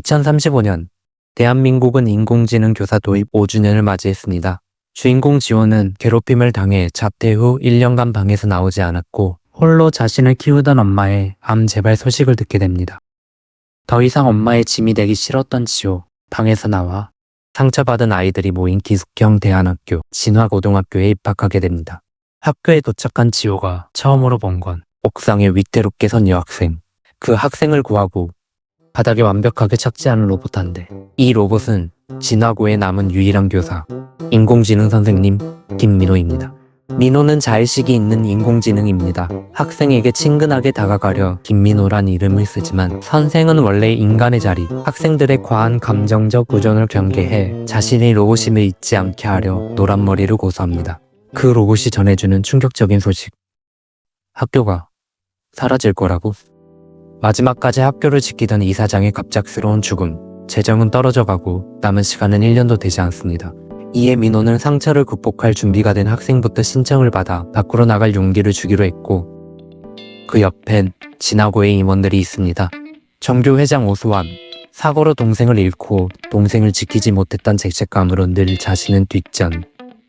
2035년 대한민국은 인공지능 교사 도입 5주년을 맞이했습니다. 주인공 지호는 괴롭힘을 당해 잡퇴 후 1년간 방에서 나오지 않았고 홀로 자신을 키우던 엄마의 암 재발 소식을 듣게 됩니다. 더 이상 엄마의 짐이 되기 싫었던 지호 방에서 나와 상처받은 아이들이 모인 기숙형 대안학교 진화고등학교에 입학하게 됩니다. 학교에 도착한 지호가 처음으로 본 건 옥상에 위태롭게 선 여학생. 그 학생을 구하고 바닥에 완벽하게 착지하는 로봇 한 대. 이 로봇은 진화고에 남은 유일한 교사, 인공지능 선생님 김민호입니다. 민호는 자의식이 있는 인공지능입니다. 학생에게 친근하게 다가가려 김민호란 이름을 쓰지만 선생은 원래 인간의 자리, 학생들의 과한 감정적 의존을 경계해 자신의 로봇임을 잊지 않게 하려 노란 머리를 고수합니다. 그 로봇이 전해주는 충격적인 소식. 학교가 사라질 거라고? 마지막까지 학교를 지키던 이사장의 갑작스러운 죽음. 재정은 떨어져 가고 남은 시간은 1년도 되지 않습니다. 이에 민호는 상처를 극복할 준비가 된 학생부터 신청을 받아 밖으로 나갈 용기를 주기로 했고 그 옆엔 진화고의 임원들이 있습니다. 정교 회장 오수환 사고로 동생을 잃고 동생을 지키지 못했던 죄책감으로 늘 자신은 뒷전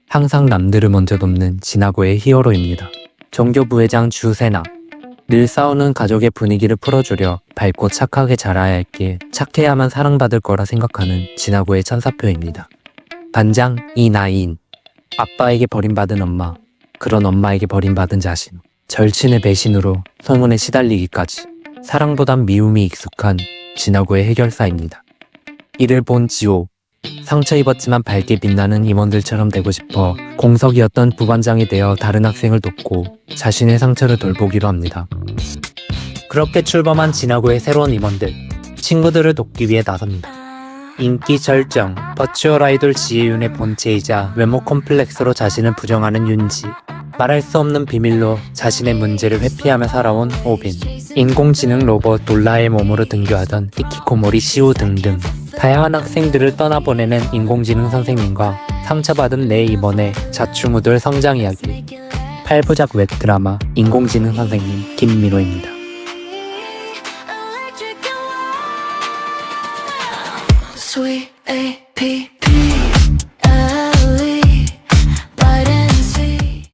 항상 남들을 먼저 돕는 진화고의 히어로입니다. 정교 부회장 주세나 늘 싸우는 가족의 분위기를 풀어주려 밝고 착하게 자라야 할게 착해야만 사랑받을 거라 생각하는 진화고의 천사표입니다. 반장 이나인 아빠에게 버림받은 엄마 그런 엄마에게 버림받은 자신 절친의 배신으로 소문에 시달리기까지 사랑보단 미움이 익숙한 진화고의 해결사입니다. 이를 본 지호 상처 입었지만 밝게 빛나는 임원들처럼 되고 싶어 공석이었던 부반장이 되어 다른 학생을 돕고 자신의 상처를 돌보기로 합니다. 그렇게 출범한 진화고의 새로운 임원들 친구들을 돕기 위해 나섭니다. 인기 절정, 버추얼 아이돌 지혜윤의 본체이자 외모 콤플렉스로 자신을 부정하는 윤지, 말할 수 없는 비밀로 자신의 문제를 회피하며 살아온 오빈, 인공지능 로봇 돌라의 몸으로 등교하던 히키코모리 시우 등등 다양한 학생들을 떠나보내는 인공지능 선생님과 상처받은 내 임원의 자충우돌 성장 이야기 8부작 웹드라마 인공지능 선생님 김민호입니다.